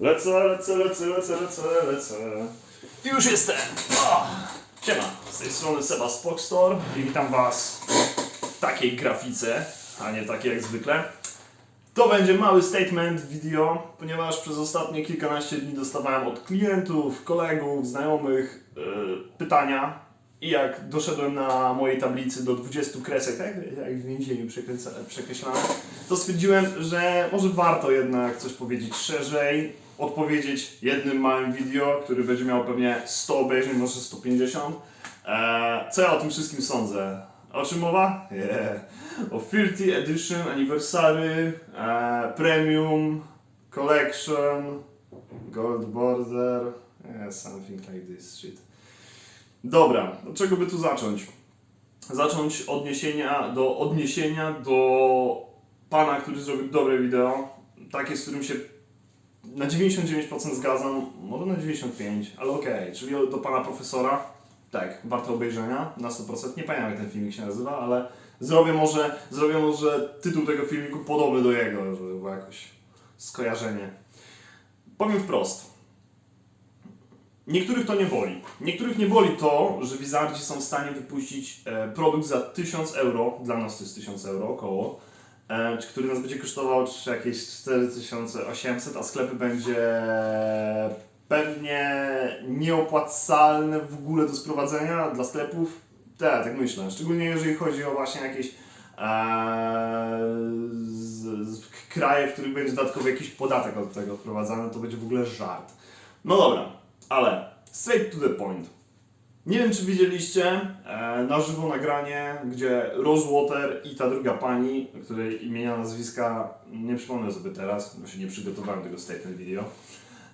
Lecę, lecę, lecę, lecę, lecę, lecę. I już jestem. O, siema, z tej strony Seba z i witam Was w takiej grafice, a nie takiej jak zwykle. To będzie mały statement video, ponieważ przez ostatnie kilkanaście dni dostawałem od klientów, kolegów, znajomych yy, pytania i jak doszedłem na mojej tablicy do 20 kresek, tak jak w więzieniu przekreślane, to stwierdziłem, że może warto jednak coś powiedzieć szerzej, odpowiedzieć jednym małym video, który będzie miał pewnie 100 obejrzeń, może 150. Eee, co ja o tym wszystkim sądzę? O czym mowa? Yeah. O 30 Edition, Anniversary, eee, Premium, Collection, Gold Border, yeah, something like this shit. Dobra, od czego by tu zacząć? Zacząć odniesienia do odniesienia do pana, który zrobił dobre wideo, takie, z którym się na 99% zgadzam, może na 95%, ale okej, czyli do pana profesora, tak, warto obejrzenia, na 100%, nie pamiętam jak ten filmik się nazywa, ale zrobię może, zrobię może tytuł tego filmiku podobny do jego, żeby było jakoś skojarzenie. Powiem wprost, Niektórych to nie boli. Niektórych nie boli to, że Wizardzi są w stanie wypuścić e, produkt za 1000 euro, dla nas to jest 1000 euro około, e, który nas będzie kosztował jakieś 4800, a sklepy będzie pewnie nieopłacalne w ogóle do sprowadzenia dla sklepów. Tak, tak myślę. Szczególnie jeżeli chodzi o właśnie jakieś e, z, z kraje, w których będzie dodatkowy jakiś podatek od tego wprowadzany, to będzie w ogóle żart. No dobra, ale straight to the point. Nie wiem, czy widzieliście e, na żywo nagranie, gdzie Rose Water i ta druga pani, której imienia, nazwiska nie przypomnę sobie teraz, bo się nie przygotowałem tego statement video,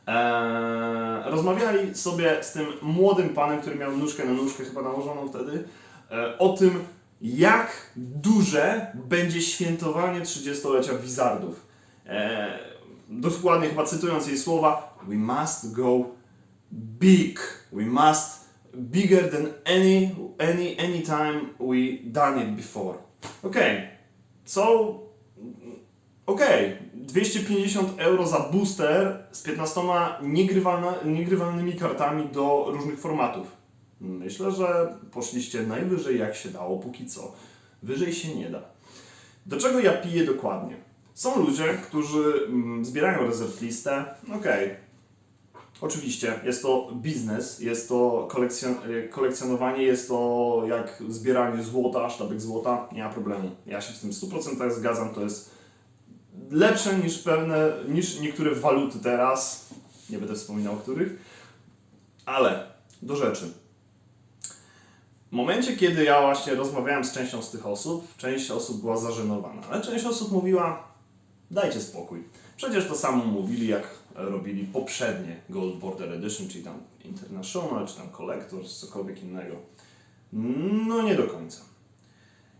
e, rozmawiali sobie z tym młodym panem, który miał nóżkę na nóżkę chyba nałożoną wtedy, e, o tym, jak duże będzie świętowanie 30-lecia Wizardów. E, dokładnie chyba cytując jej słowa, we must go big. We must bigger than any any any time we done it before. Okej. Co? Okej. 250 euro za booster z 15 niegrywalna, niegrywalnymi kartami do różnych formatów. Myślę, że poszliście najwyżej jak się dało póki co. Wyżej się nie da. Do czego ja piję dokładnie? Są ludzie, którzy mm, zbierają rezerw listę. Okej, Oczywiście, jest to biznes, jest to kolekcjon e, kolekcjonowanie, jest to jak zbieranie złota, sztabek złota, nie ma problemu. Ja się z tym w 100% zgadzam, to jest lepsze niż pewne, niż niektóre waluty teraz, nie będę wspominał których, ale do rzeczy. W momencie, kiedy ja właśnie rozmawiałem z częścią z tych osób, część osób była zażenowana, ale część osób mówiła, dajcie spokój. Przecież to samo mówili, jak robili poprzednie Gold Border Edition, czyli tam International, czy tam Collectors, cokolwiek innego. No nie do końca.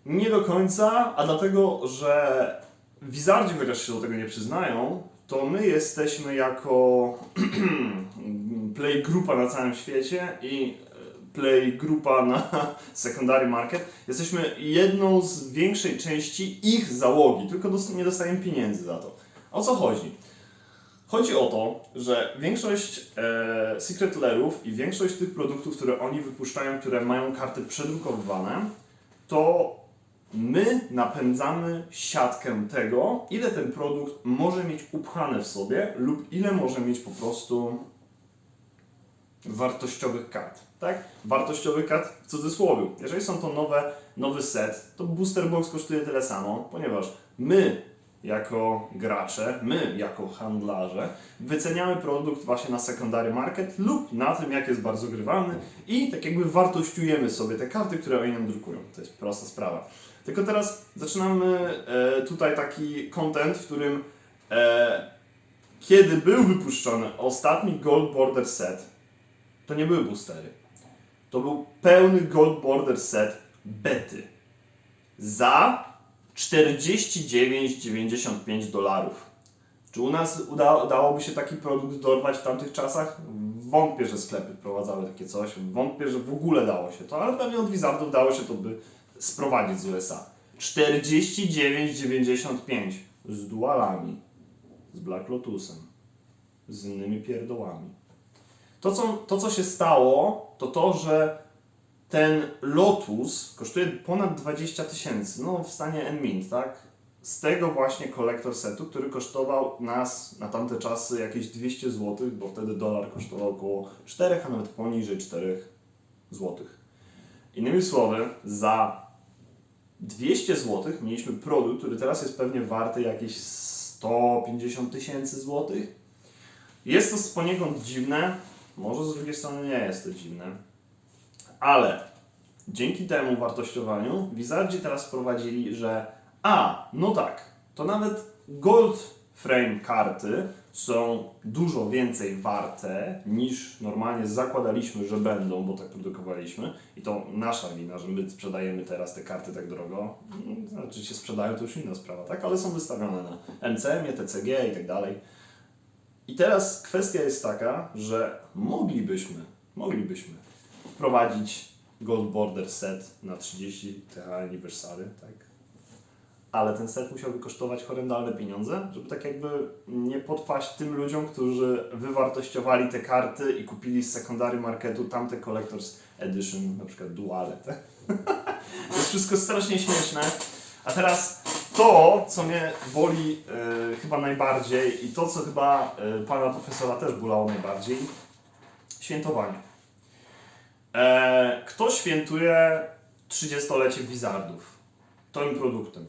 Nie do końca, a dlatego, że Wizardzi, chociaż się do tego nie przyznają, to my jesteśmy jako play grupa na całym świecie i e, play grupa na secondary market, jesteśmy jedną z większej części ich załogi, tylko nie dostajemy pieniędzy za to. O co chodzi? Chodzi o to, że większość e, Secret Layerów i większość tych produktów, które oni wypuszczają, które mają karty przedrukowywane, to my napędzamy siatkę tego, ile ten produkt może mieć upchane w sobie lub ile może mieć po prostu wartościowych kart. Tak? Wartościowych kart w cudzysłowie. Jeżeli są to nowe, nowy set, to booster box kosztuje tyle samo, ponieważ my jako gracze, my jako handlarze wyceniamy produkt właśnie na secondary market lub na tym, jak jest bardzo grywalny i tak jakby wartościujemy sobie te karty, które oni nam drukują. To jest prosta sprawa. Tylko teraz zaczynamy e, tutaj taki content, w którym e, kiedy był wypuszczony ostatni Gold Border set, to nie były boostery. To był pełny Gold Border set bety. Za 49,95 dolarów. Czy u nas uda, udałoby się taki produkt dorwać w tamtych czasach? Wątpię, że sklepy prowadzały takie coś. Wątpię, że w ogóle dało się to, ale pewnie od Wizardów dało się to by sprowadzić z USA. 49,95 z dualami, z Black Lotusem, z innymi pierdołami. To co, to, co się stało, to to, że ten Lotus kosztuje ponad 20 tysięcy, no w stanie N-Mint, tak? Z tego właśnie kolektor setu, który kosztował nas na tamte czasy jakieś 200 zł, bo wtedy dolar kosztował około 4, a nawet poniżej 4 zł. Innymi słowy, za 200 zł mieliśmy produkt, który teraz jest pewnie warty jakieś 150 tysięcy złotych. Jest to poniekąd dziwne, może z drugiej strony nie jest to dziwne, ale dzięki temu wartościowaniu Wizardzi teraz wprowadzili, że a, no tak, to nawet gold frame karty są dużo więcej warte niż normalnie zakładaliśmy, że będą, bo tak produkowaliśmy i to nasza wina, że my sprzedajemy teraz te karty tak drogo. Mm, Znaczy się sprzedają, to już inna sprawa, tak? Ale są wystawione na MCM, TCG i tak dalej. I teraz kwestia jest taka, że moglibyśmy, moglibyśmy wprowadzić Gold Border set na 30 TH Anniversary, tak? Ale ten set musiałby kosztować horrendalne pieniądze, żeby tak jakby nie podpaść tym ludziom, którzy wywartościowali te karty i kupili z secondary marketu tamte Collector's Edition, na przykład duale, tak? to jest wszystko strasznie śmieszne. A teraz to, co mnie boli e, chyba najbardziej i to, co chyba e, pana profesora też bolało najbardziej, świętowanie. E, kto świętuje 30-lecie Wizardów? Którym produktem?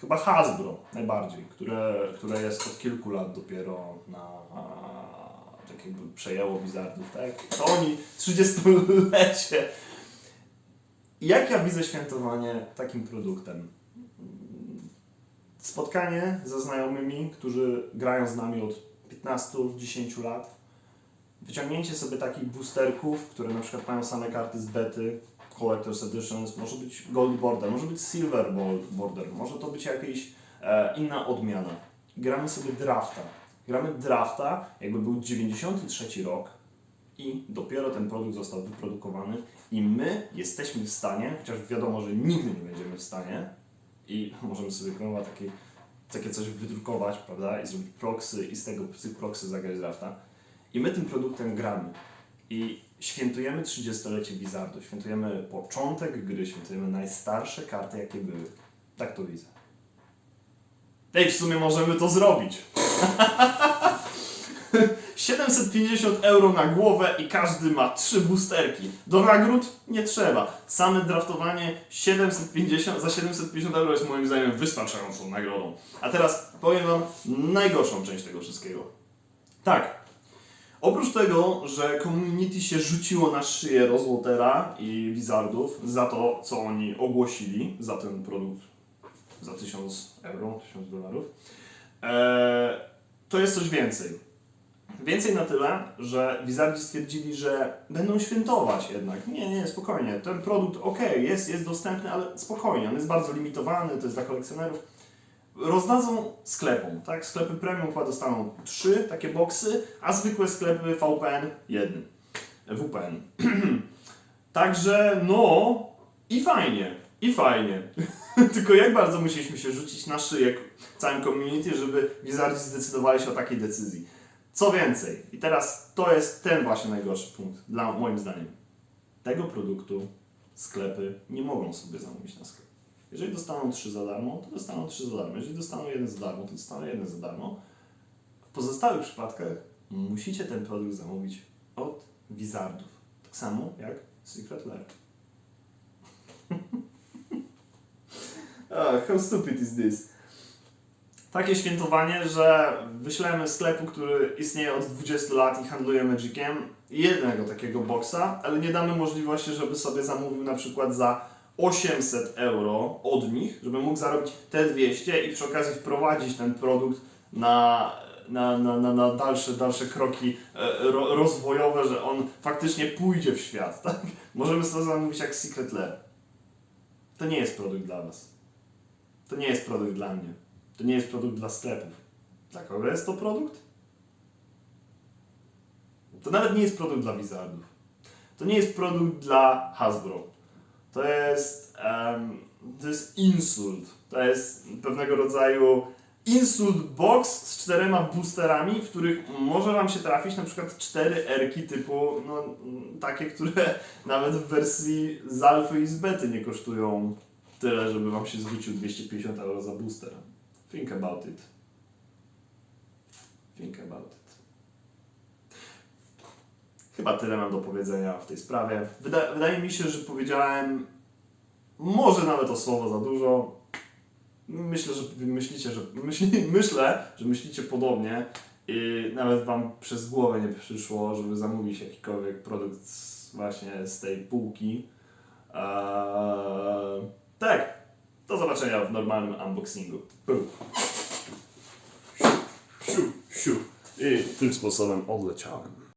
Chyba Hasbro najbardziej, które, które jest od kilku lat dopiero na, tak jakby przejęło Wizardów, tak? To oni 30-lecie. Jak ja widzę świętowanie takim produktem? Spotkanie ze znajomymi, którzy grają z nami od 15-10 lat. Wyciągnięcie sobie takich boosterków, które na przykład mają same karty z bety, Collector's Editions, może być Gold Border, może być Silver Border, może to być jakaś e, inna odmiana. Gramy sobie drafta. Gramy drafta, jakby był 93 rok i dopiero ten produkt został wyprodukowany i my jesteśmy w stanie, chociaż wiadomo, że nigdy nie będziemy w stanie i możemy sobie kurwa takie, takie coś wydrukować, prawda, i zrobić proxy i z tego z tych proxy zagrać drafta. I my tym produktem gramy. I świętujemy 30-lecie Wizardu, świętujemy początek gry, świętujemy najstarsze karty, jakie były. Tak to widzę. Ej, w sumie możemy to zrobić. 750 euro na głowę i każdy ma trzy boosterki. Do nagród nie trzeba. Same draftowanie 750, za 750 euro jest moim zdaniem wystarczającą nagrodą. A teraz powiem Wam najgorszą część tego wszystkiego. Tak, Oprócz tego, że community się rzuciło na szyję Rozwatera i Wizardów za to, co oni ogłosili za ten produkt za 1000 euro, 1000 dolarów, e, to jest coś więcej. Więcej na tyle, że Wizardzi stwierdzili, że będą świętować jednak. Nie, nie, spokojnie. Ten produkt, ok, jest, jest dostępny, ale spokojnie. On jest bardzo limitowany, to jest dla kolekcjonerów rozdadzą sklepom, tak? Sklepy premium chyba dostaną trzy takie boksy, a zwykłe sklepy VPN jeden. WPN. Także no i fajnie, i fajnie. Tylko jak bardzo musieliśmy się rzucić na szyję całym community, żeby Wizardzi zdecydowali się o takiej decyzji. Co więcej, i teraz to jest ten właśnie najgorszy punkt, dla moim zdaniem. Tego produktu sklepy nie mogą sobie zamówić na sklep. Jeżeli dostaną 3 za darmo, to dostaną 3 za darmo. Jeżeli dostaną jeden za darmo, to dostaną jeden za darmo. W pozostałych przypadkach musicie ten produkt zamówić od Wizardów. Tak samo jak Secret Lair. ah, how stupid is this? Takie świętowanie, że wyślemy sklepu, który istnieje od 20 lat i handluje Magiciem, jednego takiego boksa, ale nie damy możliwości, żeby sobie zamówił na przykład za 800 euro od nich, żeby mógł zarobić te 200 i przy okazji wprowadzić ten produkt na, na, na, na, na dalsze, dalsze kroki e, ro, rozwojowe, że on faktycznie pójdzie w świat. Tak? Możemy sobie zamówić jak Secret Lair. To nie jest produkt dla Was. To nie jest produkt dla mnie. To nie jest produkt dla sklepów. Dla kogo jest to produkt? To nawet nie jest produkt dla Wizardów. To nie jest produkt dla Hasbro. To jest, em, to jest insult. To jest pewnego rodzaju Insult Box z czterema boosterami, w których może Wam się trafić na przykład cztery erki typu, no takie, które nawet w wersji z alfy i z bety nie kosztują tyle, żeby Wam się zwrócił 250 euro za booster. Think about it. Think about it. Chyba tyle mam do powiedzenia w tej sprawie. Wyda wydaje mi się, że powiedziałem może nawet o słowo za dużo. Myślę, że myślicie, że myślę, że myślicie podobnie i nawet wam przez głowę nie przyszło, żeby zamówić jakikolwiek produkt z, właśnie z tej półki. Eee, tak, do zobaczenia w normalnym unboxingu. Siu, siu, siu. I tym sposobem odleciałem.